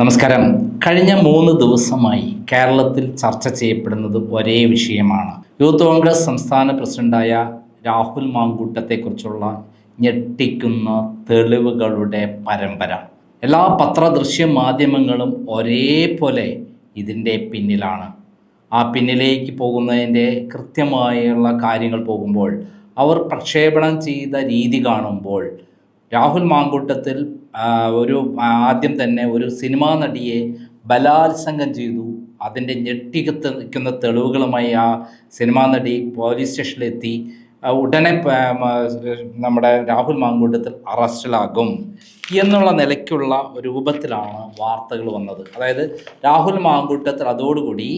നമസ്കാരം. കഴിഞ്ഞ മൂന്ന് ദിവസമായി കേരളത്തിൽ ചർച്ച ചെയ്യപ്പെടുന്നത് ഒരേ വിഷയമാണ്. യൂത്ത് കോൺഗ്രസ് സംസ്ഥാന പ്രസിഡന്റായ രാഹുൽ മാങ്കൂട്ടത്തെക്കുറിച്ചുള്ള ഞെട്ടിക്കുന്ന തെളിവുകളുടെ പരമ്പര. എല്ലാ പത്രദൃശ്യ മാധ്യമങ്ങളും ഒരേപോലെ ഇതിന്റെ പിന്നിലാണ്. ആ പിന്നിലേക്ക് പോകുന്നതിന്റെ കൃത്യമായുള്ള കാര്യങ്ങൾ പോകുമ്പോൾ അവർ പ്രക്ഷേപണം ചെയ്ത രീതി കാണുമ്പോൾ രാഹുൽ മാങ്കൂട്ടത്തിൽ ഒരു ആദ്യം തന്നെ ഒരു സിനിമാ നടിയെ ബലാത്സംഗം ചെയ്തു. അതിന്റെ നിൽക്കുന്ന തെളിവുകളുമായി ആ സിനിമാ നടി പോലീസ് സ്റ്റേഷനിലെത്തി. ഉടനെ നമ്മുടെ രാഹുൽ മാങ്കൂട്ടത്തിൽ അറസ്റ്റിലാകും എന്നുള്ള നിലയ്ക്കുള്ള രൂപത്തിലാണ് വാർത്തകൾ വന്നത്. അതായത് രാഹുൽ മാങ്കൂട്ടത്തിൽ അതോടുകൂടി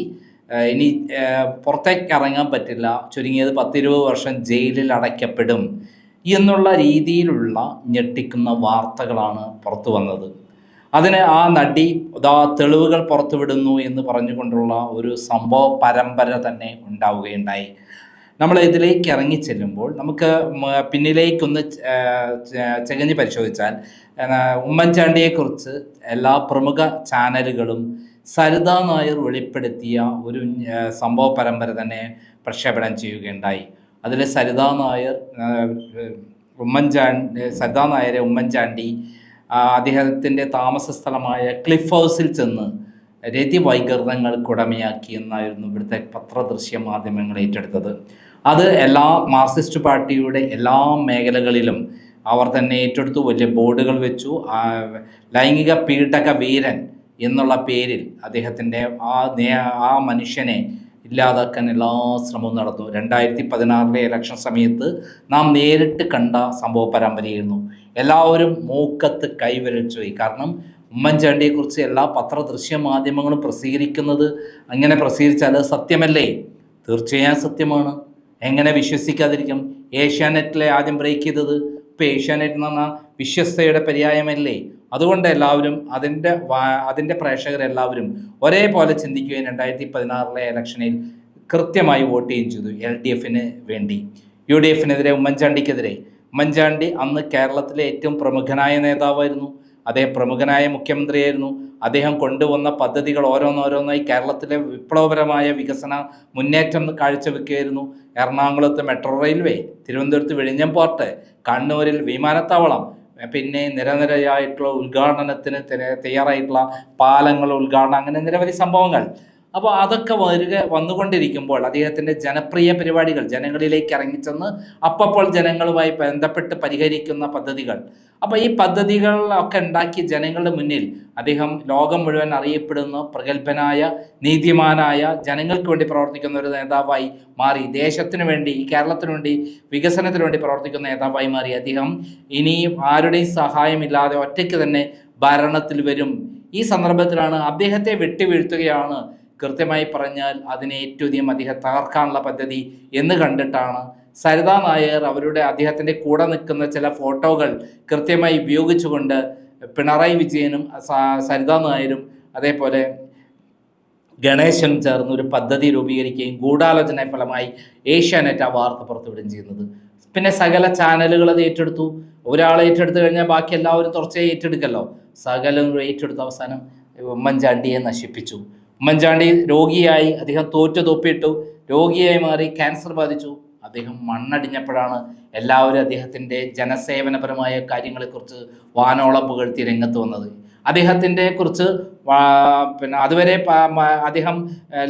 ഇനി പുറത്തേക്ക് ഇറങ്ങാൻ പറ്റില്ല. ചുരുങ്ങിയത് പത്തിരുപത് വർഷം ജയിലിൽ അടയ്ക്കപ്പെടും. എന്നുള്ള രീതിയിലുള്ള ഞെട്ടിക്കുന്ന വാർത്തകളാണ് പുറത്തു വന്നത്. അതിന് ആ നടി ഇതാ തെളിവുകൾ പുറത്തുവിടുന്നു എന്ന് പറഞ്ഞുകൊണ്ടുള്ള ഒരു സംഭവ പരമ്പര തന്നെ ഉണ്ടാവുകയുണ്ടായി. നമ്മൾ ഇതിലേക്ക് ഇറങ്ങി ചെല്ലുമ്പോൾ നമുക്ക് പിന്നിലേക്കൊന്ന് ചകഞ്ഞ് പരിശോധിച്ചാൽ ഉമ്മൻചാണ്ടിയെക്കുറിച്ച് എല്ലാ പ്രമുഖ ചാനലുകളും സരിത നായർ വെളിപ്പെടുത്തിയ ഒരു സംഭവ പരമ്പര തന്നെ പ്രക്ഷേപണം ചെയ്യുകയുണ്ടായി. അതിൽ സരിതാ നായർ ഉമ്മൻചാണ്ടി സരിതാ നായരെ ഉമ്മൻചാണ്ടി അദ്ദേഹത്തിന്റെ താമസ സ്ഥലമായ ക്ലിഫ് ഹൗസിൽ ചെന്ന് രതി വൈകൃതങ്ങൾക്കുടമയാക്കി എന്നായിരുന്നു ഇവിടുത്തെ പത്രദൃശ്യ മാധ്യമങ്ങൾ ഏറ്റെടുത്തത്. അത് എല്ലാ മാർക്സിസ്റ്റ് പാർട്ടിയുടെ എല്ലാ മേഖലകളിലും അവർ തന്നെ ഏറ്റെടുത്തു. വലിയ ബോർഡുകൾ വെച്ചു. ലൈംഗിക പീഡക വീരൻ എന്നുള്ള പേരിൽ അദ്ദേഹത്തിന്റെ ആ ആ മനുഷ്യനെ ഇല്ലാതാക്കാൻ എല്ലാ ശ്രമവും നടന്നു. രണ്ടായിരത്തി പതിനാറിലെ ഇലക്ഷൻ സമയത്ത് നാം നേരിട്ട് കണ്ട സംഭവ പരമ്പരയായിരുന്നു. എല്ലാവരും മൂക്കത്ത് കൈവരച്ചു പോയി. കാരണം ഉമ്മൻചാണ്ടിയെക്കുറിച്ച് എല്ലാ പത്ര ദൃശ്യ മാധ്യമങ്ങളും പ്രസിദ്ധീകരിക്കുന്നത് അങ്ങനെ പ്രസിദ്ധീകരിച്ചാൽ സത്യമല്ലേ? തീർച്ചയായും സത്യമാണ്. എങ്ങനെ വിശ്വസിക്കാതിരിക്കും? ഏഷ്യാനെറ്റിലെ ആദ്യം ബ്രേക്ക് ചെയ്തത്. ഇപ്പോൾ ഏഷ്യാനെറ്റ് എന്ന് പറഞ്ഞാൽ വിശ്വസ്തയുടെ പര്യായമല്ലേ? അതുകൊണ്ട് എല്ലാവരും അതിന്റെ അതിന്റെ പ്രേക്ഷകരെല്ലാവരും ഒരേപോലെ ചിന്തിക്കുകയും രണ്ടായിരത്തി പതിനാറിലെ ഇലക്ഷനിൽ കൃത്യമായി വോട്ട് ചെയ്യുകയും ചെയ്തു എൽ ഡി എഫിന് വേണ്ടി. യു ഡി എഫിനെതിരെ ഉമ്മൻചാണ്ടിക്കെതിരെ. ഉമ്മൻചാണ്ടി അന്ന് കേരളത്തിലെ ഏറ്റവും പ്രമുഖനായ നേതാവായിരുന്നു. അദ്ദേഹം പ്രമുഖനായ മുഖ്യമന്ത്രിയായിരുന്നു. അദ്ദേഹം കൊണ്ടുവന്ന പദ്ധതികൾ ഓരോന്നോരോന്നായി കേരളത്തിലെ വിപ്ലവപരമായ വികസന മുന്നേറ്റം കാഴ്ചവെക്കുകയായിരുന്നു. എറണാകുളത്ത് മെട്രോ റെയിൽവേ തിരുവനന്തപുരത്ത് വിഴിഞ്ഞം പോർട്ട് കണ്ണൂരിൽ വിമാനത്താവളം പിന്നെ നിരനിരയായിട്ടുള്ള ഉദ്ഘാടനത്തിന് തയ്യാറായിട്ടുള്ള പാലങ്ങൾ ഉദ്ഘാടനം അങ്ങനെ നിരവധി സംഭവങ്ങൾ. അപ്പോൾ അതൊക്കെ വരിക വന്നുകൊണ്ടിരിക്കുമ്പോൾ അദ്ദേഹത്തിന്റെ ജനപ്രിയ പരിപാടികൾ ജനങ്ങളിലേക്ക് ഇറങ്ങിച്ചെന്ന് അപ്പപ്പോൾ ജനങ്ങളുമായി ബന്ധപ്പെട്ട് പരിഹരിക്കുന്ന പദ്ധതികൾ. അപ്പോൾ ഈ പദ്ധതികളൊക്കെ ഉണ്ടാക്കി ജനങ്ങളുടെ മുന്നിൽ അദ്ദേഹം ലോകം മുഴുവൻ അറിയപ്പെടുന്ന പ്രഗത്ഭനായ നീതിമാനായ ജനങ്ങൾക്ക് വേണ്ടി പ്രവർത്തിക്കുന്ന ഒരു നേതാവായി മാറി ദേശത്തിനു വേണ്ടി കേരളത്തിനു വേണ്ടി വികസനത്തിനു വേണ്ടി പ്രവർത്തിക്കുന്ന നേതാവായി മാറി. അദ്ദേഹം ഇനിയും ആരുടെയും സഹായമില്ലാതെ ഒറ്റയ്ക്ക് തന്നെ ഭരണത്തിൽ വരും. ഈ സന്ദർഭത്തിലാണ് അദ്ദേഹത്തെ വെട്ടിവീഴ്ത്തുകയാണ് കൃത്യമായി പറഞ്ഞാൽ അതിനെ ഏറ്റവും അധികം അദ്ദേഹം തകർക്കാനുള്ള പദ്ധതി എന്ന് കണ്ടിട്ടാണ്. സരിതാ നായർ അവരുടെ അദ്ദേഹത്തിന്റെ കൂടെ നിൽക്കുന്ന ചില ഫോട്ടോകൾ കൃത്യമായി ഉപയോഗിച്ചുകൊണ്ട് പിണറായി വിജയനും സരിതാ നായരും അതേപോലെ ഗണേശനും ചേർന്ന് ഒരു പദ്ധതി രൂപീകരിക്കുകയും ഗൂഢാലോചന ഫലമായി ഏഷ്യാനെറ്റ് ആ വാർത്ത പുറത്തുവിടുകയും ചെയ്യുന്നത്. പിന്നെ സകല ചാനലുകൾ അത് ഏറ്റെടുത്തു. ഒരാൾ ഏറ്റെടുത്തു കഴിഞ്ഞാൽ ബാക്കി എല്ലാവരും തുടർച്ചയായി ഏറ്റെടുക്കല്ലോ. സകലം ഏറ്റെടുത്ത അവസാനം ഉമ്മൻചാണ്ടിയെ നശിപ്പിച്ചു. ഉമ്മൻചാണ്ടി രോഗിയായി അദ്ദേഹം തോറ്റു തൊപ്പിയിട്ടു രോഗിയായി മാറി ക്യാൻസർ ബാധിച്ചു. അദ്ദേഹം മണ്ണടിഞ്ഞപ്പോഴാണ് എല്ലാവരും അദ്ദേഹത്തിന്റെ ജനസേവനപരമായ കാര്യങ്ങളെക്കുറിച്ച് വാനോളം പുകഴ്ത്തി രംഗത്ത് വന്നത്. അദ്ദേഹത്തിന്റെ കുറിച്ച് പിന്നെ അതുവരെ അദ്ദേഹം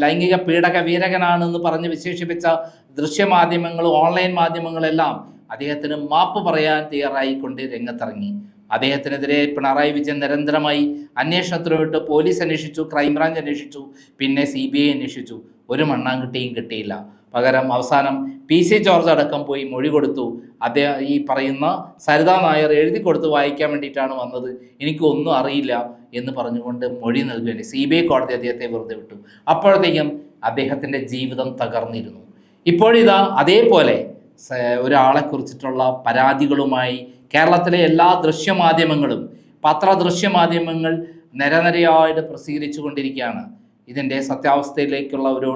ലൈംഗിക പീഡക വീരകനാണെന്ന് പറഞ്ഞ് വിശേഷിപ്പിച്ച ദൃശ്യമാധ്യമങ്ങളും ഓൺലൈൻ മാധ്യമങ്ങളെല്ലാം അദ്ദേഹത്തിന് മാപ്പ് പറയാൻ തയ്യാറായിക്കൊണ്ട് രംഗത്തിറങ്ങി. അദ്ദേഹത്തിനെതിരെ പിണറായി വിജയൻ നിരന്തരമായി അന്വേഷണത്തിന് വിട്ട് പോലീസ് അന്വേഷിച്ചു ക്രൈംബ്രാഞ്ച് അന്വേഷിച്ചു പിന്നെ സി ബി ഐ അന്വേഷിച്ചു. ഒരു മണ്ണാങ്കിട്ടിയും കിട്ടിയില്ല. പകരം അവസാനം പി സി ജോർജ് അടക്കം പോയി മൊഴി കൊടുത്തു. അദ്ദേഹം ഈ പറയുന്ന സരിതാ നായർ എഴുതി കൊടുത്ത് വായിക്കാൻ വേണ്ടിയിട്ടാണ് വന്നത്. എനിക്കൊന്നും അറിയില്ല എന്ന് പറഞ്ഞുകൊണ്ട് മൊഴി നൽകുകയാണ്. സി ബി ഐ കോടതി അദ്ദേഹത്തെ വെറുതെ വിട്ടു. അപ്പോഴത്തേക്കും അദ്ദേഹത്തിന്റെ ജീവിതം തകർന്നിരുന്നു. ഇപ്പോഴിതാ അതേപോലെ ഒരാളെ കുറിച്ചിട്ടുള്ള പരാതികളുമായി കേരളത്തിലെ എല്ലാ ദൃശ്യമാധ്യമങ്ങളും പത്ര ദൃശ്യമാധ്യമങ്ങൾ നിരനിരയായിട്ട് പ്രസിദ്ധീകരിച്ചു കൊണ്ടിരിക്കുകയാണ് ഇതിന്റെ സത്യാവസ്ഥയിലേക്കുള്ള ഒരു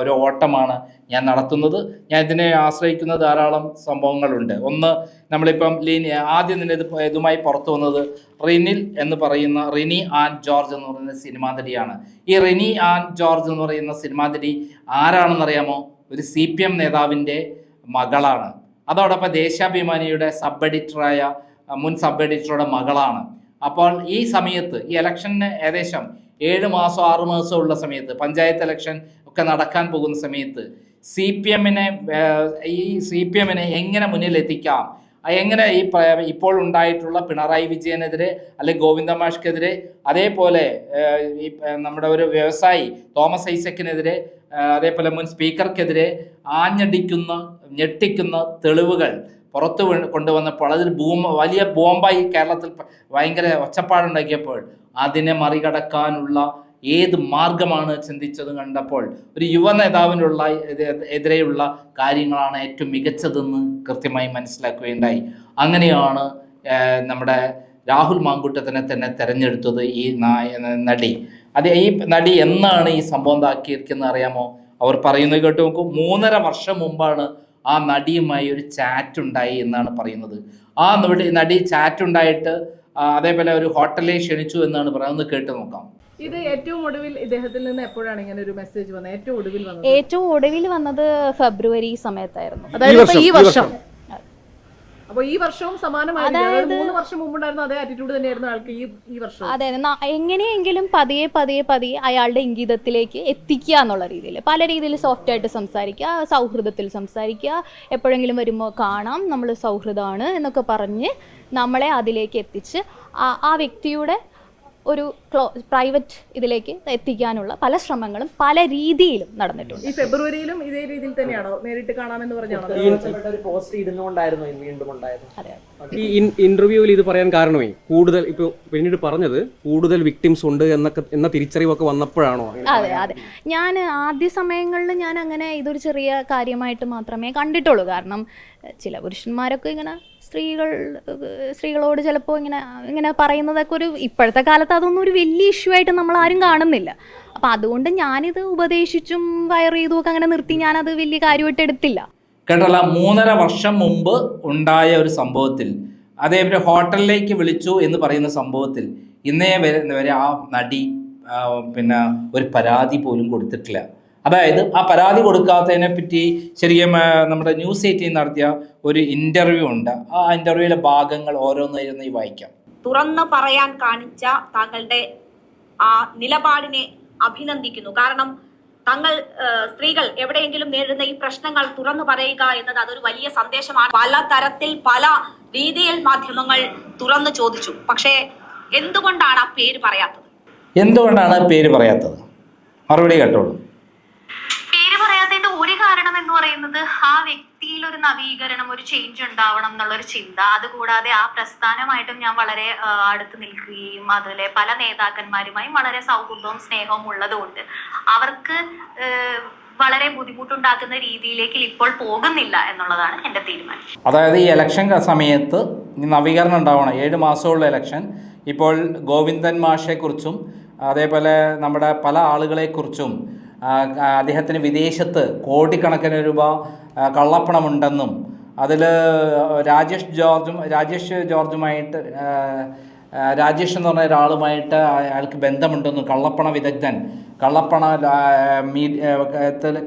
ഒരു ഓട്ടമാണ് ഞാൻ നടത്തുന്നത്. ഞാൻ ഇതിനെ ആശ്രയിക്കുന്ന ധാരാളം സംഭവങ്ങളുണ്ട്. ഒന്ന് നമ്മളിപ്പം ലീനി ആദ്യം തന്നെ ഇത് ഇതുമായി പുറത്തു വന്നത് റിനിൽ എന്ന് പറയുന്ന റിനി ആൻഡ് ജോർജ് എന്ന് പറയുന്ന സിനിമാ നടിയാണ് ഈ റിനി ആൻഡ് ജോർജ് എന്ന് പറയുന്ന സിനിമാ നടി ആരാണെന്നറിയാമോ? ഒരു സി പി എം നേതാവിന്റെ മകളാണ്. അതോടൊപ്പം ദേശാഭിമാനിയുടെ സബ് എഡിറ്ററായ മുൻ സബ് എഡിറ്ററുടെ മകളാണ്. അപ്പോൾ ഈ സമയത്ത് ഈ ഇലക്ഷന് ഏകദേശം ഏഴ് മാസം ആറ് മാസം ഉള്ള സമയത്ത് പഞ്ചായത്ത് ഇലക്ഷൻ ഒക്കെ നടക്കാൻ പോകുന്ന സമയത്ത് സി പി എമ്മിനെ ഈ സി പി എമ്മിനെ എങ്ങനെ മുന്നിലെത്തിക്കാം? എങ്ങനെ ഈ ഇപ്പോൾ ഉണ്ടായിട്ടുള്ള പിണറായി വിജയനെതിരെ അല്ലെങ്കിൽ ഗോവിന്ദമാഷ്ക്കെതിരെ അതേപോലെ ഈ നമ്മുടെ ഒരു വ്യവസായി തോമസ് ഐസക്കിനെതിരെ അതേപോലെ മുൻ സ്പീക്കർക്കെതിരെ ആഞ്ഞടിക്കുന്ന ഞെട്ടിക്കുന്ന തെളിവുകൾ പുറത്തു കൊണ്ടുവന്നപ്പോൾ അതിൽ ഭൂമ വലിയ ബോംബായി കേരളത്തിൽ ഭയങ്കര ഒച്ചപ്പാടുണ്ടാക്കിയപ്പോൾ അതിനെ മറികടക്കാനുള്ള ഏത് മാർഗമാണ് ചിന്തിച്ചത് കണ്ടപ്പോൾ ഒരു യുവ നേതാവിനുള്ള എതിരെയുള്ള കാര്യങ്ങളാണ് ഏറ്റവും മികച്ചതെന്ന് കൃത്യമായി മനസ്സിലാക്കുകയുണ്ടായി. അങ്ങനെയാണ് നമ്മുടെ രാഹുൽ മാങ്കുട്ടത്തിനെ തന്നെ തെരഞ്ഞെടുത്തത് ഈ നടി. അത് ഈ നടി എന്നാണ് ഈ സംഭവം താക്കിയിരിക്കുന്നത് അറിയാമോ? അവർ പറയുന്നത് കേട്ട് നോക്കൂ മൂന്നര വർഷം മുമ്പാണ് ആ നടിയുമായി ഒരു ചാറ്റ് ഉണ്ടായി എന്നാണ് പറയുന്നത്. ആ നടി ചാറ്റ് ഉണ്ടായിട്ട് അതേപോലെ ഒരു ഹോട്ടലിൽ ക്ഷണിച്ചു എന്നാണ് പറയുന്നത് കേട്ട് നോക്കാം. ഇത് ഏറ്റവും ഒടുവിൽ ഇദ്ദേഹത്തിൽ നിന്ന് എപ്പോഴാണ് ഇങ്ങനെ ഒരു മെസ്സേജ് വന്നത്? ഏറ്റവും ഒടുവിൽ വന്നത്? ഏറ്റവും ഒടുവിൽ വന്നത് ഫെബ്രുവരി സമയത്തായിരുന്നു. അതായത് ഇപ്പൊ ഈ വർഷം, അപ്പൊ ഈ വർഷവും സമാനമായിരുന്നു മൂന്ന് വർഷം മുമ്പുണ്ടായിരുന്ന അതേ ആറ്റിറ്റ്യൂഡ് തന്നെയായിരുന്നു ആൾക്ക് ഈ ഈ വർഷം. അതെ ന- എങ്ങനെയെങ്കിലും പതിയെ പതിയെ പതിയെ അയാളുടെ ഇംഗിതത്തിലേക്ക് എത്തിക്കുക എന്നുള്ള രീതിയിൽ. പല രീതിയിൽ സോഫ്റ്റ് ആയിട്ട് സംസാരിക്കുക സൗഹൃദത്തിൽ സംസാരിക്കുക എപ്പോഴെങ്കിലും വരുമ്പോൾ കാണാം നമ്മൾ സൗഹൃദമാണ് എന്നൊക്കെ പറഞ്ഞ് നമ്മളെ അതിലേക്ക് എത്തിച്ച് ആ- ആ വ്യക്തിയുടെ ഒരു ക്ലോ പ്രൈവറ്റ് ഇതിലേക്ക് എത്തിക്കാനുള്ള പല ശ്രമങ്ങളും പല രീതിയിലും നടന്നിട്ടുണ്ട്. ഈ ഫെബ്രുവരിയിലും ഇതേ രീതിയിൽ തന്നെയാണോ? നേരിട്ട് കാണാമെന്ന് പറഞ്ഞാണോ? ഒരു പോസ്റ്റ് ഇടുന്നുകൊണ്ടായിരുന്നു വീണ്ടും ഉണ്ടായത് ഈ ഇന്റർവ്യൂവിൽ ഇത് പറയാൻ കാരണമേ കൂടുതൽ ഇപ്പൊ പിന്നീട് പറഞ്ഞത് കൂടുതൽ വിക്ടിംസ് ഉണ്ട് എന്നൊക്കെ എന്ന തിരിച്ചറിവൊക്കെ വന്നപ്പോഴാണോ അതെ അതെ. ഞാൻ ആദ്യ സമയങ്ങളിൽ ഞാൻ അങ്ങനെ ഇതൊരു ചെറിയ കാര്യമായിട്ട് മാത്രമേ കണ്ടിട്ടുള്ളൂ. കാരണം ചില പുരുഷന്മാരൊക്കെ ഇങ്ങനെ സ്ത്രീകൾ സ്ത്രീകളോട് ചിലപ്പോൾ ഇങ്ങനെ ഇങ്ങനെ പറയുന്നതൊക്കെ ഒരു ഇപ്പോഴത്തെ കാലത്ത് അതൊന്നും ഒരു വലിയ ഇഷ്യൂ ആയിട്ട് നമ്മൾ ആരും കാണുന്നില്ല. അപ്പം അതുകൊണ്ട് ഞാനിത് ഉപദേശിച്ചും വയർ ചെയ്തും ഒക്കെ അങ്ങനെ നിർത്തി ഞാൻ അത് വലിയ കാര്യമായിട്ട് എടുത്തില്ല. കേട്ടല്ല മൂന്നര വർഷം മുമ്പ് ഉണ്ടായ ഒരു സംഭവത്തിൽ അതേപോലെ ഹോട്ടലിലേക്ക് വിളിച്ചു എന്ന് പറയുന്ന സംഭവത്തിൽ ഇന്നേ വരെ വരെ ആ നടി പിന്നെ ഒരു പരാതി പോലും കൊടുത്തിട്ടില്ല. അതായത് ആ പരാതി കൊടുക്കാത്തതിനെ പറ്റി ശരിക്കും നമ്മുടെ ന്യൂസ് എയ്റ്റീൻ നടത്തിയ ഒരു ഇന്റർവ്യൂ ഉണ്ട്. ആ ഇന്റർവ്യൂവിലെ ഭാഗങ്ങൾ ഓരോന്നായിരുന്നു ഈ വായിക്കാം. തുറന്നു പറയാൻ കാണിച്ച താങ്കളുടെ ആ നിലപാടിനെ അഭിനന്ദിക്കുന്നു. കാരണം തങ്ങൾ സ്ത്രീകൾ എവിടെയെങ്കിലും നേരിടുന്ന ഈ പ്രശ്നങ്ങൾ തുറന്നു പറയുക എന്നത് അതൊരു വലിയ സന്ദേശമാണ്. പല തരത്തിൽ പല രീതിയിൽ മാധ്യമങ്ങൾ തുറന്നു ചോദിച്ചു. പക്ഷേ എന്തുകൊണ്ടാണ് ആ പേര് പറയാത്തത്? എന്തുകൊണ്ടാണ് പേര് പറയാത്തത്? മറുപടി കേട്ടോളൂ. പേര് പറയാത്തതിന്റെ ഒരു കാരണം എന്ന് പറയുന്നത് ആ വ്യക്തിയിൽ ഒരു നവീകരണം ഒരു ചേഞ്ച് ഉണ്ടാവണം എന്നുള്ള ഒരു ചിന്ത. അതുകൂടാതെ ആ പ്രസ്ഥാനമായിട്ടും ഞാൻ വളരെ അടുത്ത് നിൽക്കുകയും അതുപോലെ പല നേതാക്കന്മാരുമായും വളരെ സൗഹൃദവും സ്നേഹവും ഉള്ളതുകൊണ്ട് അവർക്ക് വളരെ ബുദ്ധിമുട്ടുണ്ടാക്കുന്ന രീതിയിലേക്ക് ഇപ്പോൾ പോകുന്നില്ല എന്നുള്ളതാണ് എന്റെ തീരുമാനം. അതായത് ഈ ഇലക്ഷൻ സമയത്ത് നവീകരണം ഉണ്ടാവണം. ഏഴ് മാസമുള്ള ഇലക്ഷൻ ഇപ്പോൾ ഗോവിന്ദൻ മാഷെക്കുറിച്ചും അതേപോലെ നമ്മുടെ പല ആളുകളെക്കുറിച്ചും അദ്ദേഹത്തിന് വിദേശത്ത് കോടിക്കണക്കിന് രൂപ കള്ളപ്പണമുണ്ടെന്നും അതിൽ രാജേഷ് ജോർജും രാജേഷ് ജോർജുമായിട്ട് രാജേഷ് എന്ന് പറഞ്ഞ ഒരാളുമായിട്ട് അയാൾക്ക് ബന്ധമുണ്ടെന്നും കള്ളപ്പണ വിദഗ്ധൻ കള്ളപ്പണ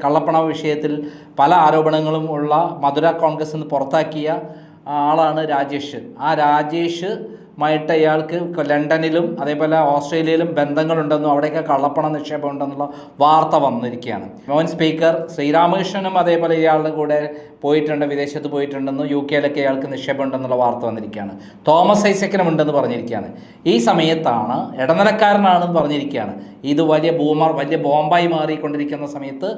കള്ളപ്പണ വിഷയത്തിൽ പല ആരോപണങ്ങളും ഉള്ള മധുര കോൺഗ്രസ് നിന്ന് പുറത്താക്കിയ ആളാണ് രാജേഷ്. ആ രാജേഷ് മായിട്ട് ഇയാൾക്ക് ലണ്ടനിലും അതേപോലെ ഓസ്ട്രേലിയയിലും ബന്ധങ്ങളുണ്ടെന്നും അവിടെയൊക്കെ കള്ളപ്പണ നിക്ഷേപം ഉണ്ടെന്നുള്ള വാർത്ത വന്നിരിക്കുകയാണ്. മോൻ സ്പീക്കർ ശ്രീരാമകൃഷ്ണനും അതേപോലെ ഇയാളുടെ കൂടെ പോയിട്ടുണ്ട് വിദേശത്ത് പോയിട്ടുണ്ടെന്നും യു കെയിലൊക്കെ ഇയാൾക്ക് നിക്ഷേപം ഉണ്ടെന്നുള്ള വാർത്ത വന്നിരിക്കുകയാണ്. തോമസ് ഐസക്കിനും ഉണ്ടെന്ന് പറഞ്ഞിരിക്കുകയാണ്. ഈ സമയത്താണ് ഇടനിലക്കാരനാണെന്ന് പറഞ്ഞിരിക്കുകയാണ്. ഇത് വലിയ ബൂമർ വലിയ ബോംബായി മാറിക്കൊണ്ടിരിക്കുന്ന സമയത്ത്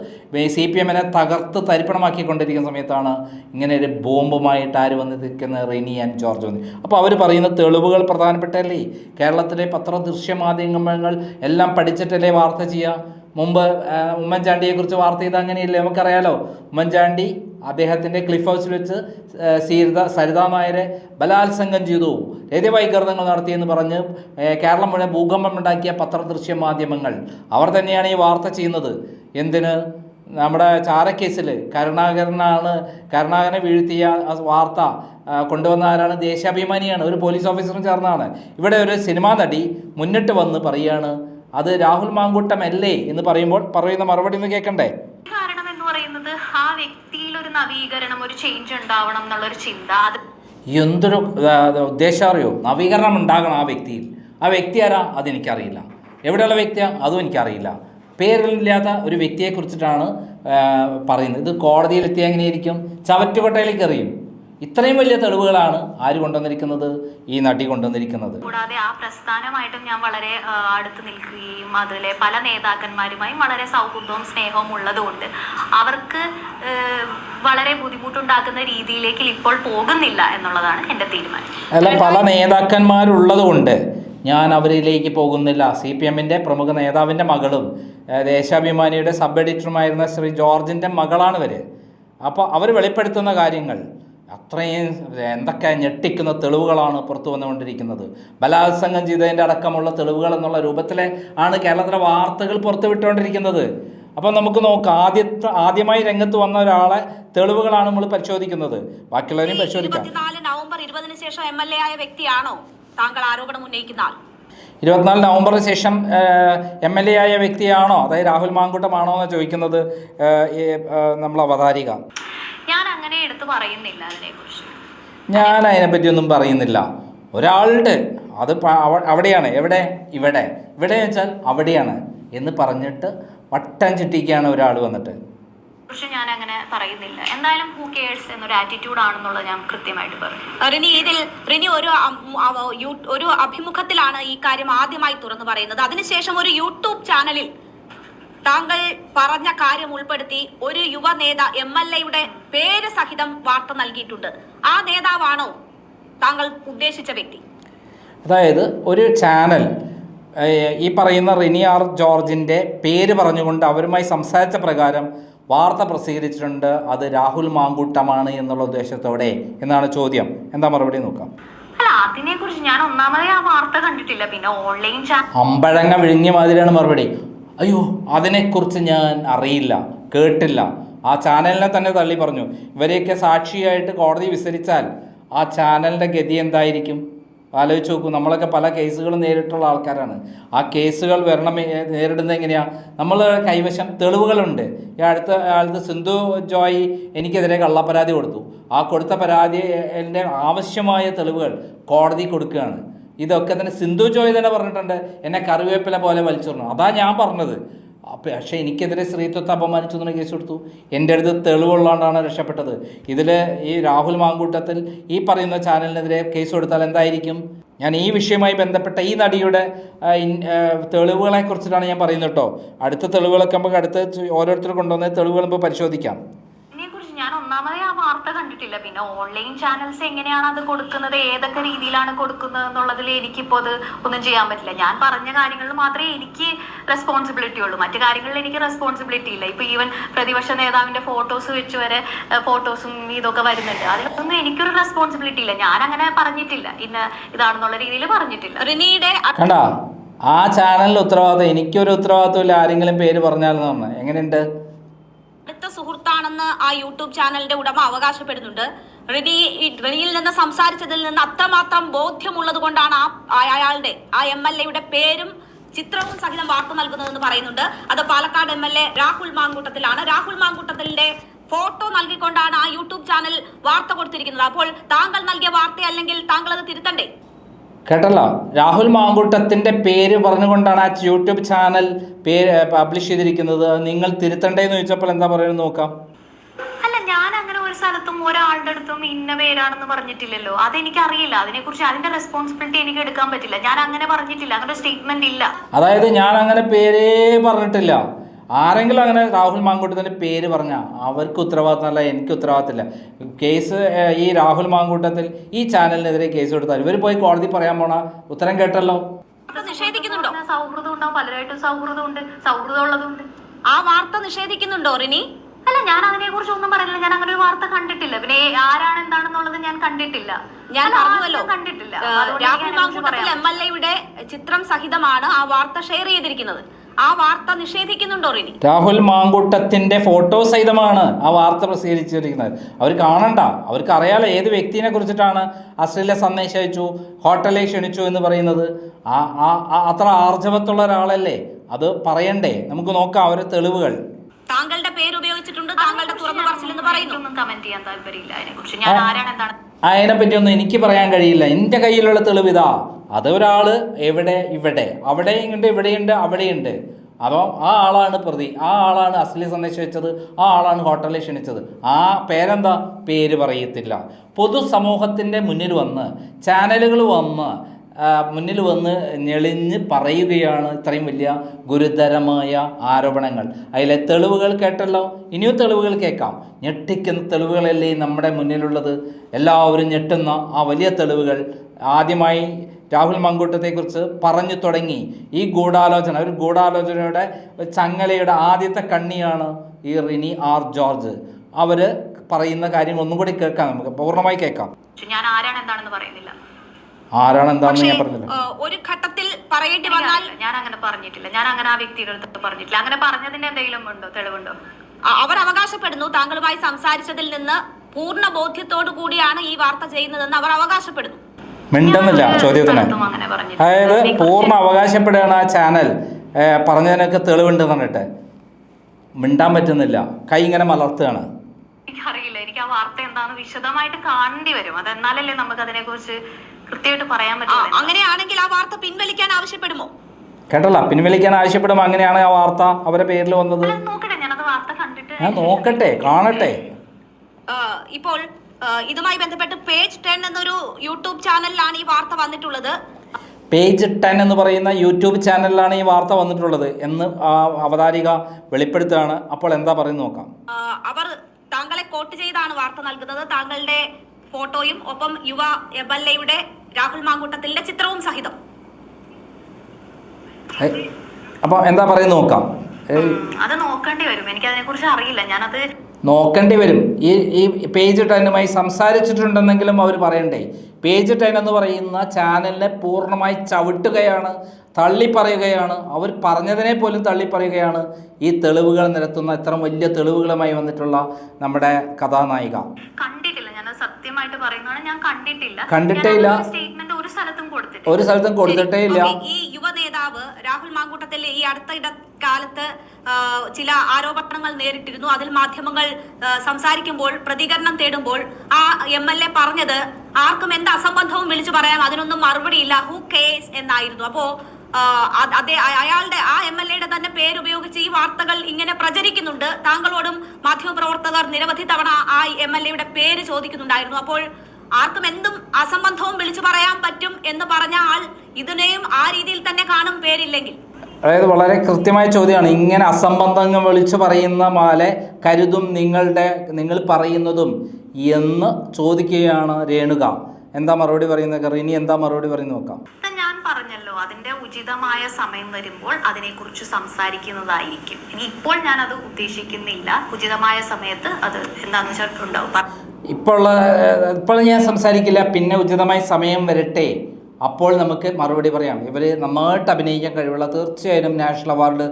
സി പി എമ്മിനെ തകർത്ത് തരിപ്പണമാക്കിക്കൊണ്ടിരിക്കുന്ന സമയത്താണ് ഇങ്ങനെ ഒരു ബോംബുമായിട്ട് ആര് വന്നിരിക്കുന്നത്? നിൽക്കുന്ന റിനി ആൻഡ് ജോർജ് വന്ന് അപ്പോൾ അവർ പറയുന്ന തെളിവുകൾ പ്രധാനപ്പെട്ടല്ലേ കേരളത്തിലെ പത്ര ദൃശ്യമാധ്യമങ്ങൾ എല്ലാം പഠിച്ചിട്ടല്ലേ വാർത്ത ചെയ്യുക? മുമ്പ് ഉമ്മൻചാണ്ടിയെക്കുറിച്ച് വാർത്ത ചെയ്ത് അങ്ങനെയല്ലേ? നമുക്കറിയാലോ ഉമ്മൻചാണ്ടി അദ്ദേഹത്തിന്റെ ക്ലിഫ് ഹൗസിൽ വെച്ച് സീരിത സരിതാ നായരെ ബലാത്സംഗം ചെയ്തു. രതിവൈകൃതങ്ങൾ നടത്തിയെന്ന് പറഞ്ഞ് കേരളം മുഴുവൻ ഭൂകമ്പമുണ്ടാക്കിയ പത്രദൃശ്യ മാധ്യമങ്ങൾ അവർ തന്നെയാണ് ഈ വാർത്ത ചെയ്യുന്നത്. എന്തിന്? നമ്മുടെ ചാരക്കേസിൽ കരുണാകരനാണ് കരുണാകരനെ വീഴ്ത്തിയ വാർത്ത കൊണ്ടുവന്ന ആരാണ്? ദേശാഭിമാനിയാണ്. ഒരു പോലീസ് ഓഫീസറും ചേർന്നാണ്. ഇവിടെ ഒരു സിനിമാ നടി മുന്നിട്ട് വന്ന് പറയുകയാണ് അത് രാഹുൽ മാങ്കൂട്ടം അല്ലേ എന്ന് പറയുമ്പോൾ പറയുന്ന മറുപടി ഒന്ന് കേൾക്കണ്ടേ കാരണം എന്ന് പറയുന്നത് ആ വ്യക്തിയിൽ ഒരു നവീകരണം ഒരു ചേഞ്ച് ഉണ്ടാവണം എന്നുള്ളൊരു ചിന്ത. അത് എന്തൊരു ഉദ്ദേശം അറിയോ? നവീകരണം ഉണ്ടാകണം ആ വ്യക്തിയിൽ. ആ വ്യക്തി ആരാ? അതെനിക്കറിയില്ല. എവിടെയുള്ള വ്യക്തിയാണ് അതും എനിക്കറിയില്ല. പേരില്ലാത്ത ഒരു വ്യക്തിയെക്കുറിച്ചിട്ടാണ് കുറിച്ചിട്ടാണ് പറയുന്നത്. ഇത് കോടതിയിലെത്തിയാൽ എങ്ങനെയായിരിക്കും ചവറ്റുകൊട്ടയിലേക്ക് എറിയും. ഇത്രയും വലിയ തെളിവുകളാണ് ആര് കൊണ്ടുവന്നിരിക്കുന്നത്? ഈ നടി കൊണ്ടുവന്നിരിക്കുന്നത്. കൂടാതെ ആ പ്രസ്ഥാനമായിട്ടും ഞാൻ വളരെ അടുത്ത് നിൽക്കുകയും അതിലെ പല നേതാക്കന്മാരുമായും വളരെ സൗഹൃദവും സ്നേഹവും ഉള്ളതുകൊണ്ട് അവർക്ക് വളരെ ബുദ്ധിമുട്ടുണ്ടാക്കുന്ന രീതിയിലേക്ക് ഇപ്പോൾ പോകുന്നില്ല എന്നുള്ളതാണ് എന്റെ തീരുമാനം. അല്ല പല നേതാക്കന്മാരുള്ളത് കൊണ്ട് ഞാൻ അവരിലേക്ക് പോകുന്നില്ല. സി പി എമ്മിന്റെ പ്രമുഖ നേതാവിന്റെ മകളും ദേശാഭിമാനിയുടെ സബ് എഡിറ്ററുമായിരുന്ന ശ്രീ ജോർജിന്റെ മകളാണ് ഇവർ അപ്പോൾ അവർ വെളിപ്പെടുത്തുന്ന കാര്യങ്ങൾ അത്രയും എന്തൊക്കെ ഞെട്ടിക്കുന്ന തെളിവുകളാണ് പുറത്തു വന്നുകൊണ്ടിരിക്കുന്നത്. ബലാത്സംഗം ചെയ്തതിന്റെ അടക്കമുള്ള തെളിവുകൾ എന്നുള്ള രൂപത്തിലെ ആണ് കേരളത്തിലെ വാർത്തകൾ പുറത്തു വിട്ടുകൊണ്ടിരിക്കുന്നത്. അപ്പം നമുക്ക് നോക്കാം. ആദ്യത്തെ ആദ്യമായി രംഗത്ത് വന്ന ഒരാളെ തെളിവുകളാണ് നമ്മൾ പരിശോധിക്കുന്നത്. ബാക്കിയുള്ളവരെയും പരിശോധിക്കാം. നവംബർ ഇരുപതിന് ശേഷം എം എൽ എ ആയ വ്യക്തിയാണോ? താങ്കൾ ആരോപണം ഉന്നയിക്കുന്ന ആൾ ഇരുപത്തിനാല് നവംബറിന് ശേഷം എം എൽ എ ആയ വ്യക്തിയാണോ അതായത് രാഹുൽ മാങ്കൂട്ടമാണോ എന്ന് ചോദിക്കുന്നത് നമ്മൾ അവതാരിക. ഞാൻ അങ്ങനെ എടുത്തു പറയുന്നില്ല അതിനെക്കുറിച്ച്. ഞാൻ അതിനെപ്പറ്റി ഒന്നും പറയുന്നില്ല. ഒരാളുടെ അത് അവിടെയാണ്. എവിടെ? ഇവിടെ. ഇവിടെ വെച്ചാൽ അവിടെയാണ് എന്ന് പറഞ്ഞിട്ട് വട്ടം ചിട്ടിക്കുകയാണ് ഒരാൾ വന്നിട്ട്. കുറിച്ച് ഞാൻ അങ്ങനെ പറയുന്നില്ല. എന്തായാലും ഹൂ കെയേഴ്സ് എന്നൊരു ആറ്റിറ്റ്യൂഡ് ആണെന്നുള്ളത് ഞാൻ കൃത്യമായിട്ട് പറഞ്ഞു. റിനി ഇതിൽ റിനി ഒരു ഒരു അഭിമുഖത്തിലാണ് ഈ കാര്യം ആദ്യമായി തുറന്നു പറയുന്നത്. അതിനുശേഷം ഒരു യൂട്യൂബ് ചാനലിൽ താങ്കൾ പറഞ്ഞ കാര്യം ഉൾപ്പെടുത്തി ഒരു യുവ നേതാ എം എൽ എയുടെ പേര് സഹിതം വാർത്ത നൽകിയിട്ടുണ്ട്. ആ നേതാവാണോ താങ്കൾ ഉദ്ദേശിച്ച വ്യക്തി? അതായത് ഒരു ചാനൽ ഈ പറയുന്ന റിനി ആർ ജോർജിന്റെ പേര് പറഞ്ഞുകൊണ്ട് അവരുമായി സംസാരിച്ച പ്രകാരം വാർത്ത പ്രസിദ്ധീകരിച്ചിട്ടുണ്ട് അത് രാഹുൽ മാങ്കൂട്ടമാണ് എന്നുള്ള ഉദ്ദേശത്തോടെ എന്നാണ് ചോദ്യം. എന്താ മറുപടി നോക്കാം. അതിനെ കുറിച്ച് ഞാൻ ഒന്നാമതേ ആ വാർത്ത കണ്ടിട്ടില്ല. പിന്നെ ഓൺലൈൻ അമ്പഴങ്ങ വിഴുങ്ങിയ മാതിരിയാണ് മറുപടി. അയ്യോ അതിനെക്കുറിച്ച് ഞാൻ അറിയില്ല കേട്ടില്ല. ആ ചാനലിനെ തന്നെ തള്ളി പറഞ്ഞു. ഇവരെയൊക്കെ സാക്ഷിയായിട്ട് കോടതി വിസരിച്ചാൽ ആ ചാനലിന്റെ ഗതി എന്തായിരിക്കും? ആലോചിച്ച് നോക്കൂ നമ്മളൊക്കെ പല കേസുകളും നേരിട്ടുള്ള ആൾക്കാരാണ്. ആ കേസുകൾ വരണം നേരിടുന്നത് എങ്ങനെയാണ് നമ്മൾ കൈവശം തെളിവുകളുണ്ട്. ഈ അടുത്ത കാലത്ത് സിന്ധു ജോയ് എനിക്കെതിരെ കള്ളപ്പരാതി കൊടുത്തു. ആ കൊടുത്ത പരാതി എന്റെ ആവശ്യമായ തെളിവുകൾ കോടതി കൊടുക്കുകയാണ്. ഇതൊക്കെ തന്നെ സിന്ധു ജോയ് തന്നെ പറഞ്ഞിട്ടുണ്ട്. എന്നെ കറിവേപ്പില പോലെ വലിച്ചിടണം അതാ ഞാൻ പറഞ്ഞത്. പക്ഷേ എനിക്കെതിരെ സ്ത്രീത്വത്തെ അപമാനിച്ചു എന്ന് കേസ് കൊടുത്തു. എന്റെ അടുത്ത് തെളിവുള്ളതുകൊണ്ടാണ് രക്ഷപ്പെട്ടത്. ഇതിൽ ഈ രാഹുൽ മാങ്കൂട്ടത്തിൽ ഈ പറയുന്ന ചാനലിനെതിരെ കേസ് കൊടുത്താൽ എന്തായിരിക്കും? ഞാൻ ഈ വിഷയവുമായി ബന്ധപ്പെട്ട ഈ നടിയുടെ തെളിവുകളെ കുറിച്ചിട്ടാണ് ഞാൻ പറയുന്നത് കേട്ടോ. അടുത്ത തെളിവുകളൊക്കെ നമുക്ക് അടുത്ത് ഓരോരുത്തർ കൊണ്ടുവന്ന തെളിവുകൾ നമുക്ക് പരിശോധിക്കാം. ഇതിനെക്കുറിച്ച് ഞാൻ ഒന്നാമതേ ആ വാർത്ത കണ്ടിട്ടില്ല. പിന്നെ ഓൺലൈൻ ചാനൽസ് എങ്ങനെയാണ് അത് കൊടുക്കുന്നത്? ഏതൊക്കെ രീതിയിലാണ് കൊടുക്കുന്നത് എന്നുള്ളതിൽ എനിക്കിപ്പോൾ അത് ഒന്നും ചെയ്യാൻ പറ്റില്ല. ഞാൻ പറഞ്ഞ കാര്യങ്ങളിൽ മാത്രമേ എനിക്ക് റെസ്പോൺസിബിലിറ്റി ഉള്ളൂ. മറ്റു കാര്യങ്ങളിൽ എനിക്ക് റെസ്പോൺസിബിലിറ്റി ഇല്ല. ഇപ്പൊ ഈവൻ പ്രതിപക്ഷ നേതാവിന്റെ ഫോട്ടോസ് വെച്ച് വരെ ഫോട്ടോസും ഇതൊക്കെ വരുന്നുണ്ട്. അതിലൊന്നും എനിക്കൊരു റെസ്പോൺസിബിലിറ്റി ഇല്ല. ഞാൻ അങ്ങനെ പറഞ്ഞിട്ടില്ല. ഇന്ന് ഇതാണെന്നുള്ള രീതിയിൽ പറഞ്ഞിട്ടില്ല. റിനിയുടെ കണ്ട? ആ ചാനലിൽ ഉത്തരവാദിത്വം എനിക്കൊരു ഉത്തരവാദിത്വമില്ല ആരെങ്കിലും പേര് പറഞ്ഞാലെന്ന് പറഞ്ഞു. എങ്ങനെയുണ്ട്? സുഹൃത്താണെന്ന് ആ യൂട്യൂബ് ചാനലിന്റെ ഉടമ അവകാശപ്പെടുന്നുണ്ട്. റിനി റിനിയിൽ നിന്ന് സംസാരിച്ചതിൽ നിന്ന് അത്രമാത്രം ബോധ്യമുള്ളത് കൊണ്ടാണ് ആ അയാളുടെ ആ എം എൽ എയുടെ പേരും ചിത്രവും സഹിതം വാർത്ത നൽകുന്നതെന്ന് പറയുന്നുണ്ട്. അത് Palakkad M L A Rahul മാങ്കൂട്ടത്തിലാണ്. Rahul മാങ്കൂട്ടത്തിന്റെ ഫോട്ടോ നൽകിക്കൊണ്ടാണ് ആ യൂട്യൂബ് ചാനൽ വാർത്ത കൊടുത്തിരിക്കുന്നത്. അപ്പോൾ താങ്കൾ നൽകിയ വാർത്ത അല്ലെങ്കിൽ താങ്കൾ അത് തിരുത്തണ്ടേ? കേട്ടല്ലോ. രാഹുൽ മാങ്കൂട്ടത്തിന്റെ പേര് പറഞ്ഞുകൊണ്ടാണ് ആ യൂട്യൂബ് ചാനൽ പേര് പബ്ലിഷ് ചെയ്തിരിക്കുന്നത്. നിങ്ങൾ നിങ്ങൾ തിരുത്തണ്ടേന്ന് ചോദിച്ചപ്പോൾ എന്താ പറയുന്നത് നോക്കാം. ഒരു സ്ഥലത്തും ഒരാളുടെ അടുത്തും ഇന്ന പേരാണെന്ന് പറഞ്ഞിട്ടില്ലല്ലോ. അതെനിക്ക് അറിയില്ല അതിനെക്കുറിച്ച് അതിന്റെ റെസ്പോൺസിബിലിറ്റി എനിക്ക് എടുക്കാൻ പറ്റില്ല. ഞാൻ അങ്ങനെ പറഞ്ഞിട്ടില്ല. അങ്ങനെ സ്റ്റേറ്റ്മെന്റ് ഇല്ല. അതായത് ഞാൻ അങ്ങനെ പേരേ പറഞ്ഞിട്ടില്ല. ആരെങ്കിലും അങ്ങനെ രാഹുൽ മാങ്കൂട്ടത്തിന്റെ പേര് പറഞ്ഞാൽ അവർക്ക് ഉത്തരവാദിത്തമല്ല എനിക്ക് ഉത്തരവാദിത്തമില്ല. കേസ് ഈ രാഹുൽ മാങ്കൂട്ടത്തിൽ ഈ ചാനലിനെതിരെ കേസ് കൊടുത്താൽ ഇവർ പോയി കോടതി പറയാൻ പോണ ഉത്തരം കേട്ടല്ലോ. അത് നിഷേധിക്കുന്നുണ്ടോ? സൗഹൃദം ഉണ്ടാവും. പലരായിട്ടും സൗഹൃദം ഉണ്ട്. സൗഹൃദം ഉള്ളതുണ്ട്. ആ വാർത്ത നിഷേധിക്കുന്നുണ്ടോ റിനി? അല്ല ഞാൻ അതിനെ കുറിച്ച് ഒന്നും പറയുന്നില്ല ഞാൻ അങ്ങനെ ഒരു വാർത്ത കണ്ടിട്ടില്ല. പിന്നെ ആരാണ് എന്താണെന്നുള്ളത് ഞാൻ കണ്ടിട്ടില്ല. ഞാൻ പറഞ്ഞുവല്ലോ. കണ്ടിട്ടില്ല. രാഹുൽ അതിനെക്കുറിച്ച് മാങ്കൂട്ടത്തിൽ പറയാം. എം എൽ എയുടെ ചിത്രം സഹിതമാണ് ആ വാർത്ത ഷെയർ ചെയ്തിരിക്കുന്നത്. ആ വാർത്ത നിഷേധിക്കുന്നുണ്ടോ റിനി? രാഹുൽ മാങ്കുട്ടത്തിന്റെ ഫോട്ടോ സഹിതമാണ് ആ വാർത്ത പ്രസിദ്ധീകരിച്ചിരിക്കുന്നത്. അവർ കാണണ്ട. അവർക്ക് അറിയാലോ ഏത് വ്യക്തിനെ കുറിച്ചിട്ടാണ് അശ്ലീല സന്ദേശം അയച്ചു ഹോട്ടലിൽ ക്ഷണിച്ചു എന്ന് പറയുന്നത്. ആ ആ ആ- അത്ര ആർജവത്തുള്ള ഒരാളല്ലേ? അത് പറയണ്ടേ. നമുക്ക് നോക്കാം അവരുടെ തെളിവുകൾ. താങ്കളുടെ പേര് ഉപയോഗിച്ചിട്ടുണ്ട് താങ്കളുടെ തുറന്നു പറച്ചിലെന്ന് പറയുന്നു. ഒന്നും കമന്റ് ചെയ്യാൻ താല്പര്യമില്ല അതിനെ കുറിച്ച് ഞാൻ ആരാണ് എന്താണ്? അതിനെപ്പറ്റിയൊന്നും എനിക്ക് പറയാൻ കഴിയില്ല. എന്റെ കയ്യിലുള്ള തെളിവ് ഇതാ അത് ഒരാൾ എവിടെ ഇവിടെ. അവിടെയുണ്ട് ഇവിടെയുണ്ട് അവിടെയുണ്ട് അപ്പോൾ ആ ആളാണ് പ്രതി. ആ ആളാണ് അശ്ലീല സന്ദേശം വെച്ചത് ആ ആളാണ് ഹോട്ടലിൽ ക്ഷണിച്ചത്. ആ പേരെന്താ? പേര് പറയത്തില്ല. പൊതുസമൂഹത്തിന്റെ മുന്നിൽ വന്ന് ചാനലുകൾ വന്ന് മുന്നിൽ വന്ന് ഞെളിഞ്ഞ് പറയുകയാണ് ഇത്രയും വലിയ ഗുരുതരമായ ആരോപണങ്ങൾ. അതിലെ തെളിവുകൾ കേട്ടല്ലോ? ഇനിയും തെളിവുകൾ കേൾക്കാം. ഞെട്ടിക്കുന്ന തെളിവുകളല്ലേ നമ്മുടെ മുന്നിലുള്ളത്? എല്ലാവരും ഞെട്ടുന്ന ആ വലിയ തെളിവുകൾ ആദ്യമായി രാഹുൽ മങ്കൂട്ടത്തെക്കുറിച്ച് പറഞ്ഞു തുടങ്ങി. ഈ ഗൂഢാലോചന ഒരു ഗൂഢാലോചനയുടെ ചങ്ങലയുടെ ആദ്യത്തെ കണ്ണിയാണ് ഈ റിനി ആർ ജോർജ്. അവർ പറയുന്ന കാര്യങ്ങൾ ഒന്നും കൂടി കേൾക്കാം നമുക്ക്. പൂർണമായി കേൾക്കാം. ഞാൻ ആരാണ് എന്താണെന്ന് പറയുന്നില്ല. ആരാണ് എന്താണെന്ന് ഞാൻ പറഞ്ഞില്ല. ഒരു ഘട്ടത്തിൽ പറയേണ്ടി വന്നാൽ ഞാൻ അങ്ങനെ പറഞ്ഞിട്ടില്ല. ഞാൻ അങ്ങനെ ആ വ്യക്തിയുടെ അടുത്ത് പറഞ്ഞിട്ടില്ല. അങ്ങനെ പറഞ്ഞതിന്റെ എന്തെങ്കിലും ഉണ്ടോ? തെളിവുണ്ടോ? അവർ അവകാശപ്പെടുന്നു. താങ്കളുമായി സംസാരിച്ചതിൽ നിന്ന് പൂർണ ബോധ്യത്തോടു കൂടിയാണ് ഈ വാർത്ത ചെയ്യുന്നതെന്ന് അവർ അവകാശപ്പെടുന്നു. മിണ്ടുന്നില്ല ചോദ്യത്തിന്. അതായത് അതിനെക്കുറിച്ച് പൂർണ അവകാശപ്പെടുകയാണ് ആ ചാനൽ. പറഞ്ഞതിനൊക്കെ തെളിവുണ്ടെന്ന് പറഞ്ഞിട്ട്. മിണ്ടാൻ പറ്റുന്നില്ല. കൈ ഇങ്ങനെ മലർത്തുകയാണ്. എനിക്കറിയില്ല. എനിക്ക് ആ വാർത്ത എന്താണെന്ന് വിശദമായിട്ട് കാണേണ്ടി വരും. അതെന്നാലല്ലേ നമുക്ക് അതിനെ കുറിച്ച് കൃത്യമായിട്ട് പറയാൻ ആ, അങ്ങനെയാണെങ്കിൽ ആ വാർത്ത പിൻവലിക്കാൻ ആവശ്യപ്പെടുമോ? കേട്ടല്ല പിൻവലിക്കാൻ ആവശ്യപ്പെടുമ്പോൾ അങ്ങനെയാണ് ആ വാർത്ത അവരെ പേരിൽ വന്നത്. അല്ല, നോക്കട്ടെ ഞാനത് വാർത്ത കണ്ടിട്ട് ഞാൻ നോക്കട്ടെ കാണട്ടെ. ഇപ്പോൾ ഇതുമായി ബന്ധപ്പെട്ട് പേജ് ടെൻ എന്നൊരു യൂട്യൂബ് ചാനലിലാണ് ഈ വാർത്ത വന്നിട്ടുള്ളത്. പേജ് ടെൻ എന്ന് പറയുന്ന യൂട്യൂബ് ചാനലിലാണ് ഈ വാർത്ത വന്നിട്ടുള്ളത് എന്ന് ആ അവതാരിക വെളിപ്പെടുത്തുകയാണ്. അപ്പോൾ എന്താ പറയുന്നത് നോക്കാം. അവർ താങ്കളെ കോട്ട് ചെയ്താണ് വാർത്ത നൽകുന്നത്. താങ്കളുടെ ഫോട്ടോയും ഒപ്പം യുവ എം എൽ എയുടെ രാഹുൽ മാങ്കൂട്ടത്തിന്റെ ചിത്രവും സഹിതം. അപ്പൊ എന്താ പറയുന്നത് നോക്കാം. അത് നോക്കേണ്ടി വരും. എനിക്ക് അതിനെ കുറിച്ച് അറിയില്ല. ഞാനത് നോക്കേണ്ടി വരും. ഈ ഈ പേജ് ടൈനുമായി സംസാരിച്ചിട്ടുണ്ടെന്നെങ്കിലും അവർ പറയണ്ടേ? പേജ് ടൈൻ എന്ന് പറയുന്ന ചാനലിനെ പൂർണമായി ചവിട്ടുകയാണ് തള്ളിപ്പറയുകയാണ്. അവർ പറഞ്ഞതിനെ പോലും തള്ളിപ്പറയുകയാണ്. ഈ തെളിവുകൾ നിരത്തുന്ന ഇത്ര വലിയ തെളിവുകളുമായി വന്നിട്ടുള്ള നമ്മുടെ കഥാനായിക. കണ്ടിട്ടില്ല. സത്യമായിട്ട് പറയുന്നതാണ്. ഞാൻ കണ്ടിട്ടില്ല. കണ്ടിട്ടേ ഇല്ല. സ്റ്റേറ്റ്മെന്റ് ഒരു സ്ഥലത്തും കൊടുത്തിട്ടില്ല. ഒരു സ്ഥലത്തും കൊടുത്തിട്ടേ ഇല്ല ഈ യുവ നേതാവ് രാഹുൽ മാങ്കൂട്ടത്തിൽ ഈ അടുത്ത കാലത്ത് ചില ആരോപണങ്ങൾ നേരിട്ടിരുന്നു. അതിൽ മാധ്യമങ്ങൾ സംസാരിക്കുമ്പോൾ പ്രതികരണം തേടുമ്പോൾ ആ എം എൽ എ പറഞ്ഞത് ആർക്കും എന്ത് അസംബന്ധവും വിളിച്ചു പറയാം. അതിനൊന്നും മറുപടിയില്ല. ഹു കേസ് എന്നായിരുന്നു. അപ്പോ അത് അയാളുടെ ആ എം എൽ എയുടെ തന്നെ പേര് ഉപയോഗിച്ച് ഈ വാർത്തകൾ ഇങ്ങനെ പ്രചരിക്കുന്നുണ്ട്. താങ്കളോടും മാധ്യമപ്രവർത്തകർ നിരവധി തവണ ആ എം എൽ എയുടെ പേര് ചോദിക്കുന്നുണ്ടായിരുന്നു. അപ്പോൾ ആർക്കും എന്തും അസംബന്ധവും വിളിച്ചു പറയാൻ പറ്റും എന്ന് പറഞ്ഞ ആൾ ഇതിനെയും ആ രീതിയിൽ തന്നെ കാണും പേരില്ലെങ്കിൽ. അതായത് വളരെ കൃത്യമായ ചോദ്യമാണ്. ഇങ്ങനെ അസംബന്ധങ്ങൾ വിളിച്ചു പറയുന്ന പോലെ കരുതും നിങ്ങളുടെ നിങ്ങൾ പറയുന്നതും എന്ന് ചോദിക്കുകയാണ് രേണുക. എന്താ മറുപടി പറയുന്നത്? ഇനി എന്താ മറുപടി പറയുന്നത് നോക്കാം. പറഞ്ഞല്ലോ അതിന്റെ ഉചിതമായ സമയം വരുമ്പോൾ അതിനെക്കുറിച്ച് സംസാരിക്കുന്നതായിരിക്കും. ഇനി ഇപ്പോൾ ഞാൻ അത് ഉദ്ദേശിക്കുന്നില്ല. ഉചിതമായ സമയത്ത് അത് എന്താണെന്ന് വെച്ചാൽ ഉണ്ടാവും. ഇപ്പോൾ ഇപ്പോൾ ഞാൻ സംസാരിക്കില്ല പിന്നെ ഉചിതമായ സമയം വരട്ടെ. അപ്പോൾ നമുക്ക് മറുപടി പറയാം. ഇവർ നന്നായിട്ട് അഭിനയിക്കാൻ കഴിവുള്ള തീർച്ചയായും നാഷണൽ അവാർഡ്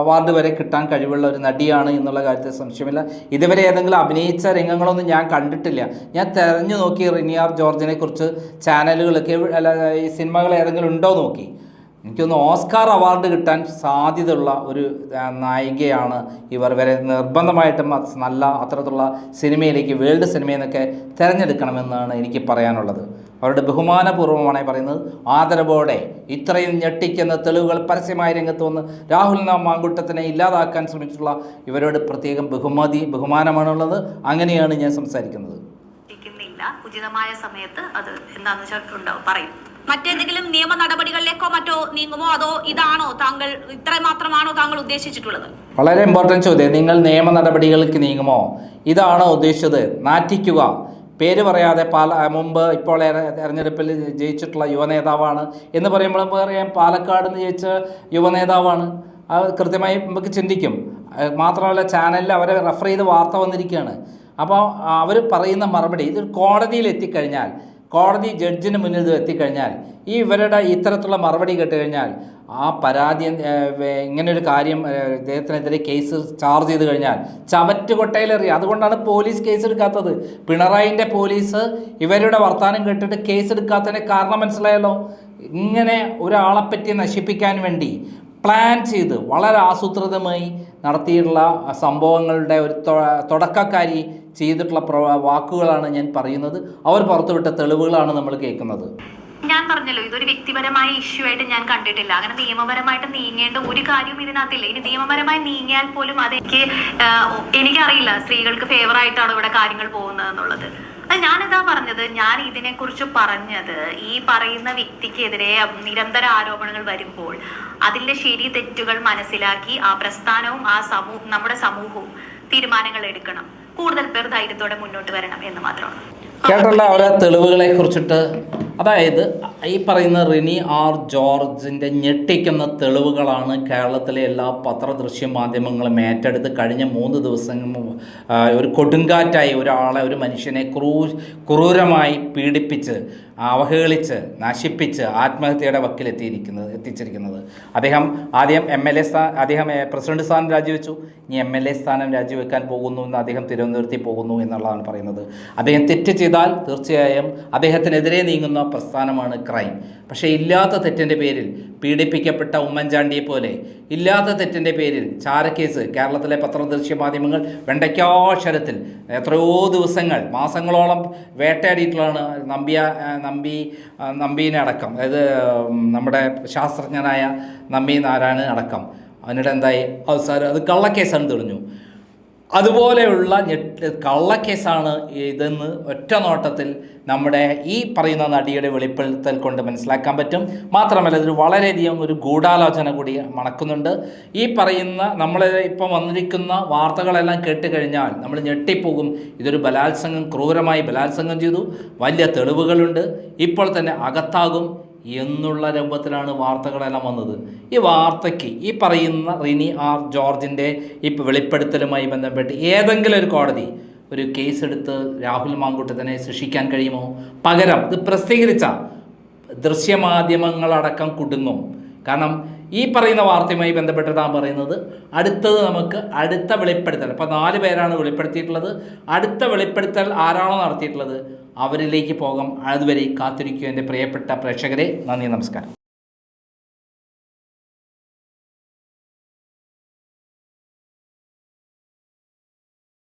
അവാർഡ് വരെ കിട്ടാൻ കഴിവുള്ള ഒരു നടിയാണ് എന്നുള്ള കാര്യത്തിൽ സംശയമില്ല. ഇതുവരെ ഏതെങ്കിലും അഭിനയിച്ച രംഗങ്ങളൊന്നും ഞാൻ കണ്ടിട്ടില്ല. ഞാൻ തെരഞ്ഞു നോക്കി റിനിയാർ ജോർജിനെ കുറിച്ച് ചാനലുകളൊക്കെ അല്ല ഈ സിനിമകൾ ഏതെങ്കിലും ഉണ്ടോ നോക്കി. എനിക്കൊന്ന് ഓസ്കാർ അവാർഡ് കിട്ടാൻ സാധ്യതയുള്ള ഒരു നായികയാണ് ഇവർ. വരെ നിർബന്ധമായിട്ടും നല്ല അത്തരത്തിലുള്ള സിനിമയിലേക്ക് വേൾഡ് സിനിമയിൽ നിന്നൊക്കെ തിരഞ്ഞെടുക്കണമെന്നാണ് എനിക്ക് പറയാനുള്ളത്. അവരുടെ ബഹുമാനപൂർവമാണ് പറയുന്നത്. ആദരവോടെ ഇത്രയും ഞെട്ടിക്കുന്ന തെളിവുകൾ പരസ്യമായ രംഗത്ത് വന്ന് രാഹുൽ നാം മാങ്കുട്ടത്തിനെ ഇല്ലാതാക്കാൻ ശ്രമിച്ചിട്ടുള്ള ഇവരോട് പ്രത്യേകം ബഹുമതി ബഹുമാനമാണുള്ളത്. അങ്ങനെയാണ് ഞാൻ സംസാരിക്കുന്നത്. ഉചിതമായ സമയത്ത് അത് എന്താണെന്ന് വെച്ചാൽ ഉണ്ടാവും. പറയും. മറ്റേതെങ്കിലും നിയമ നടപടികളിലേക്കോ മറ്റോ നീങ്ങുമോ അതോ ഇതാണോ താങ്കൾ ഇത്ര മാത്രമാണോ താങ്കൾ ഉദ്ദേശിച്ചിട്ടുള്ളത്? വളരെ ഇമ്പോർട്ടന്റ് ചോദ്യം. നിങ്ങൾ നിയമ നടപടികൾക്ക് നീങ്ങുമോ? ഇതാണോ ഉദ്ദേശിച്ചത്? നാറ്റിക്കുക. പേര് പറയാതെ പാല മുമ്പ് ഇപ്പോൾ തെരഞ്ഞെടുപ്പിൽ ജയിച്ചിട്ടുള്ള യുവനേതാവാണ് എന്ന് പറയുമ്പോൾ പറയാം പാലക്കാട് നിന്ന് ജയിച്ച യുവനേതാവാണ് അത് കൃത്യമായി നമുക്ക് ചിന്തിക്കും. മാത്രമല്ല ചാനലിൽ അവരെ റെഫർ ചെയ്ത് വാർത്ത വന്നിരിക്കുകയാണ്. അപ്പോൾ അവർ പറയുന്ന മറുപടി ഇത് കോടതിയിൽ എത്തിക്കഴിഞ്ഞാൽ കോടതി ജഡ്ജിന് മുന്നിൽ ഇത് എത്തിക്കഴിഞ്ഞാൽ ഈ ഇവരുടെ ഇത്തരത്തിലുള്ള മറുപടി കേട്ടുകഴിഞ്ഞാൽ ആ പരാതി ഇങ്ങനൊരു കാര്യം ഇദ്ദേഹത്തിനെതിരെ കേസ് ചാർജ് ചെയ്ത് കഴിഞ്ഞാൽ ചവറ്റുകൊട്ടയിലെറി അതുകൊണ്ടാണ് പോലീസ് കേസ് എടുക്കാത്തത് പിണറായിന്റെ പോലീസ് ഇവരുടെ വർത്തമാനം കേട്ടിട്ട് കേസ് എടുക്കാത്തതിന് കാരണം മനസ്സിലായല്ലോ? ഇങ്ങനെ ഒരാളെപ്പറ്റി നശിപ്പിക്കാൻ വേണ്ടി പ്ലാൻ ചെയ്ത് വളരെ ആസൂത്രിതമായി നടത്തിയിട്ടുള്ള സംഭവങ്ങളുടെ ഒരു തുടക്കക്കാരി ചെയ്തിട്ടുള്ള വാക്കുകളാണ് ഞാൻ പറയുന്നത്. അവർ പുറത്തുവിട്ട തെളിവുകളാണ് നമ്മൾ കേൾക്കുന്നത്. ഞാൻ പറഞ്ഞല്ലോ ഇതൊരു വ്യക്തിപരമായ ഇഷ്യൂ ആയിട്ട് ഞാൻ കണ്ടിട്ടില്ല. അങ്ങനെ നിയമപരമായിട്ട് നീങ്ങേണ്ട ഒരു കാര്യവും ഇതിനകത്തില്ല. ഇനി നിയമപരമായി നീങ്ങിയാൽ പോലും അതെനിക്ക് എനിക്ക് എനിക്കറിയില്ല സ്ത്രീകൾക്ക് ഫേവർ ആയിട്ടാണ് ഇവിടെ കാര്യങ്ങൾ പോകുന്നത് എന്നുള്ളത്. അത് ഞാനിതാ പറഞ്ഞത് ഞാൻ ഇതിനെക്കുറിച്ച് പറഞ്ഞത് ഈ പറയുന്ന വ്യക്തിക്കെതിരെ നിരന്തര ആരോപണങ്ങൾ വരുമ്പോൾ അതിന്റെ ശരി തെറ്റുകൾ മനസ്സിലാക്കി ആ പ്രസ്ഥാനവും ആ സമൂഹ നമ്മുടെ സമൂഹവും തീരുമാനങ്ങൾ എടുക്കണം. കൂടുതൽ പേർ ധൈര്യത്തോടെ മുന്നോട്ട് വരണം എന്ന് മാത്രമാണ്. കേട്ടുള്ള അവരെ തെളിവുകളെ കുറിച്ചിട്ട് അതായത് ഈ പറയുന്ന റിനി ആർ ജോർജിന്റെ ഞെട്ടിക്കുന്ന തെളിവുകളാണ് കേരളത്തിലെ എല്ലാ പത്രദൃശ്യ മാധ്യമങ്ങളും ഏറ്റെടുത്ത് കഴിഞ്ഞ മൂന്ന് ദിവസം ഒരു കൊടുങ്കാറ്റായി ഒരാളെ ഒരു മനുഷ്യനെ ക്രൂ ക്രൂരമായി പീഡിപ്പിച്ച് അവഹേളിച്ച് നശിപ്പിച്ച് ആത്മഹത്യയുടെ വക്കിലെത്തിയിരിക്കുന്നത് എത്തിച്ചിരിക്കുന്നത്. അദ്ദേഹം ആദ്യം എം എൽ എ സ്ഥാ അദ്ദേഹം പ്രസിഡന്റ് സ്ഥാനം രാജിവെച്ചു. ഇനി എം എൽ എ സ്ഥാനം രാജിവെക്കാൻ പോകുന്നു എന്ന് അദ്ദേഹം തിരുവനന്തപുരത്തിൽ പോകുന്നു എന്നുള്ളതാണ് പറയുന്നത്. അദ്ദേഹം തെറ്റ് ചെയ്താൽ തീർച്ചയായും അദ്ദേഹത്തിനെതിരെ നീങ്ങുന്ന പ്രസ്ഥാനമാണ് ക്രൈം. പക്ഷേ ഇല്ലാത്ത തെറ്റിന്റെ പേരിൽ പീഡിപ്പിക്കപ്പെട്ട ഉമ്മൻചാണ്ടിയെ പോലെ ഇല്ലാത്ത തെറ്റിന്റെ പേരിൽ ചാരക്കേസ് കേരളത്തിലെ പത്രദൃശ്യ മാധ്യമങ്ങൾ വെണ്ടയ്ക്കാക്ഷരത്തിൽ എത്രയോ ദിവസങ്ങൾ മാസങ്ങളോളം വേട്ടയാടിയിട്ടുള്ളതാണ് നമ്പിയ നമ്പി നമ്പീനെ അടക്കം. അതായത് നമ്മുടെ ശാസ്ത്രജ്ഞനായ നമ്പി നാരായണൻ അടക്കം. അതിനിടെ എന്തായി? അവസാനം അത് കള്ളക്കേസാണ് തെളിഞ്ഞു. അതുപോലെയുള്ള കള്ളക്കേസാണ് ഇതെന്ന് ഒറ്റ നോട്ടത്തിൽ നമ്മുടെ ഈ പറയുന്ന നടിയുടെ വെളിപ്പെടുത്തൽ കൊണ്ട് മനസ്സിലാക്കാൻ പറ്റും. മാത്രമല്ല ഇതിൽ വളരെയധികം ഒരു ഗൂഢാലോചന കൂടി മണക്കുന്നുണ്ട്. ഈ പറയുന്ന നമ്മൾ ഇപ്പം വന്നിരിക്കുന്ന വാർത്തകളെല്ലാം കേട്ട് കഴിഞ്ഞാൽ നമ്മൾ ഞെട്ടിപ്പോകും. ഇതൊരു ബലാത്സംഗം ക്രൂരമായി ബലാത്സംഗം ചെയ്തു. വലിയ തെളിവുകളുണ്ട്. ഇപ്പോൾ തന്നെ അകത്താകും. എന്നുള്ള രൂപത്തിലാണ് വാർത്തകളെല്ലാം വന്നത്. ഈ വാർത്തയ്ക്ക് ഈ പറയുന്ന റിനി ആർ ജോർജിന്റെ ഈ വെളിപ്പെടുത്തലുമായി ബന്ധപ്പെട്ട് ഏതെങ്കിലും ഒരു കോടതി ഒരു കേസ് എടുത്ത് രാഹുൽ മാങ്കുട്ടത്തിനെ ശിക്ഷിക്കാൻ കഴിയുമോ? പകരം ഇത് പ്രസിദ്ധീകരിച്ച ദൃശ്യമാധ്യമങ്ങളടക്കം കുടുങ്ങും. കാരണം ഈ പറയുന്ന വാർത്തയുമായി ബന്ധപ്പെട്ടിട്ടാണ് പറയുന്നത് അടുത്തത് നമുക്ക് അടുത്ത വെളിപ്പെടുത്തൽ. ഇപ്പം നാല് പേരാണ് വെളിപ്പെടുത്തിയിട്ടുള്ളത്. അടുത്ത വെളിപ്പെടുത്തൽ ആരാണോ നടത്തിയിട്ടുള്ളത് അവരിലേക്ക് പോകാം. അതുവരെ കാത്തിരിക്കുക എന്റെ പ്രിയപ്പെട്ട പ്രേക്ഷകരെ. നന്ദി നമസ്കാരം.